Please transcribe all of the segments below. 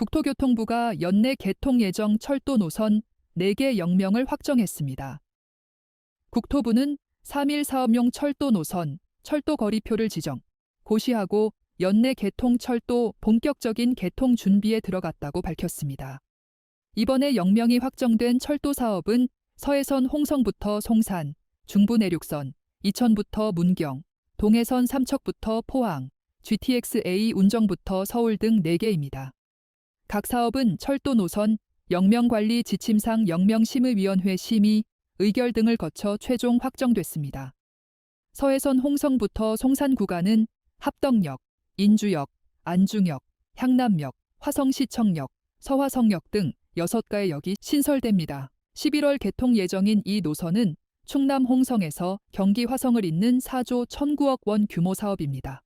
국토교통부가 연내 개통 예정 철도 노선 4개 영명을 확정했습니다. 국토부는 3일 사업용 철도 노선, 철도 거리표를 지정, 고시하고 연내 개통 철도 본격적인 개통 준비에 들어갔다고 밝혔습니다. 이번에 영명이 확정된 철도 사업은 서해선 홍성부터 송산, 중부 내륙선, 이천부터 문경, 동해선 삼척부터 포항, GTX-A 운정부터 서울 등 4개입니다. 각 사업은 철도 노선, 영명관리 지침상 영명심의위원회 심의, 의결 등을 거쳐 최종 확정됐습니다. 서해선 홍성부터 송산 구간은 합덕역, 인주역, 안중역, 향남역, 화성시청역, 서화성역 등 6가의 역이 신설됩니다. 11월 개통 예정인 이 노선은 충남 홍성에서 경기 화성을 잇는 4조 1,009억 원 규모 사업입니다.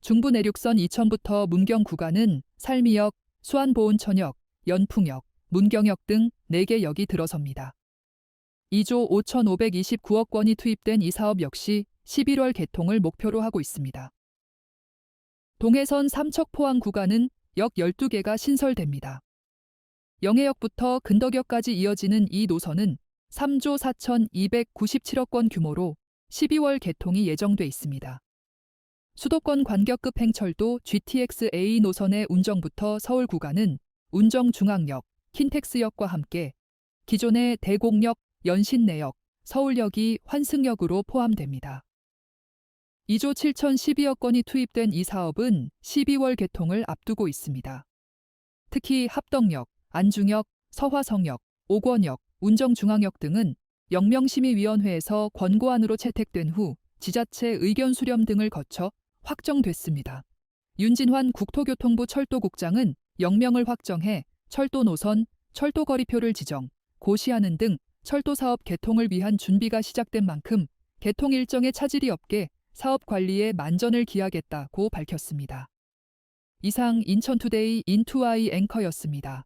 중부 내륙선 이천부터 문경 구간은 살미역, 수안보온천역, 연풍역, 문경역 등 4개 역이 들어섭니다. 2조 5,529억 원이 투입된 이 사업 역시 11월 개통을 목표로 하고 있습니다. 동해선 삼척포항 구간은 역 12개가 신설됩니다. 영해역부터 근덕역까지 이어지는 이 노선은 3조 4,297억 원 규모로 12월 개통이 예정돼 있습니다. 수도권 관격급 행철도 GTX-A 노선의 운정부터 서울 구간은 운정중앙역, 킨텍스역과 함께 기존의 대곡역, 연신내역, 서울역이 환승역으로 포함됩니다. 2조 7,012억 원이 투입된 이 사업은 12월 개통을 앞두고 있습니다. 특히 합덕역, 안중역, 서화성역, 옥원역, 운정중앙역 등은 영명심의위원회에서 권고안으로 채택된 후 지자체 의견 수렴 등을 거쳐 확정됐습니다. 윤진환 국토교통부 철도국장은 영명을 확정해 철도 노선, 철도 거리표를 지정, 고시하는 등 철도 사업 개통을 위한 준비가 시작된 만큼 개통 일정에 차질이 없게 사업 관리에 만전을 기하겠다고 밝혔습니다. 이상 인천투데이 인투아이 앵커였습니다.